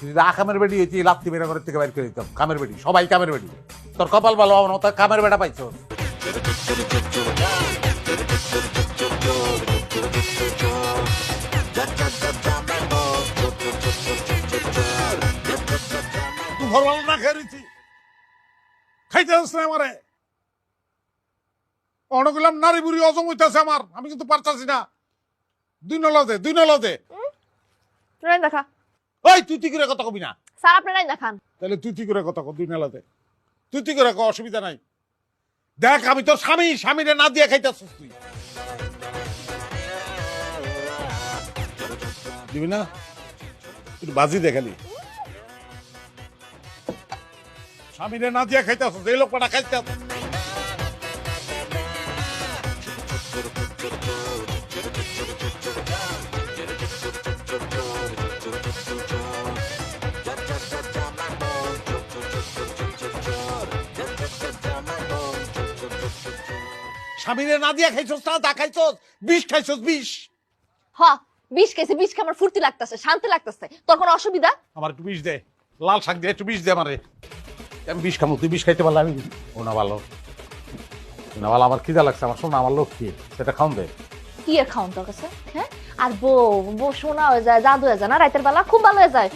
যদি আকামের বেডি হয়েছি লাত্তি মেরে ঘরের থেকে বাইর করে দিতাম। কামের বেডি সবাই কামের বেডি। তোর কপাল ভালো আমার কামের বেটা পাইছো। না খাইতে আসছে আমারে। নারী বুড়ি অজম হইতেছে আমার। আমি কিন্তু পারতাছি না। দুই নলদে দুই নলদে। দেখা। ওই তুই তুই করে কথা কবি না। স্যার আপনি নাই দেখান। তাহলে তুই তুই করে কথা কবি দুই নেলাতে তুই তুই করে কর, অসুবিধা নাই। দেখ আমি তোর স্বামী স্বামীরে না দিয়ে খাইতেছিস তুই। দিবি না? একটু বাজি দেখালি স্বামীরে না দিয়ে খাইতেছিস এই লোকটা খাইতে স্বামীরে না দিয়ে খাইছস না দা খাইছস বিষ খাইছস বিষ। হ বিষ খেয়েছে বিষ খেয়ে আমার ফুর্তি লাগতেছে শান্তি লাগতেছে। তোর কোনো অসুবিধা? আমার একটু বিষ দে লাল শাক দিয়ে একটু বিষ দে আমারে। আমি বিষ খামো তুই বিষ খাইতে পারলে আমি ও না ভালো। না ভালো আমার খিদা লাগছে আমার শোনা আমার লোক কি সেটা খাওন দে। কি আর খাওন তোর কাছে হ্যাঁ? আর বউ বউ শোনা হয়ে যায় জাদু হয়ে যায় না? রাতের বেলা খুব ভালো হয়ে যায়।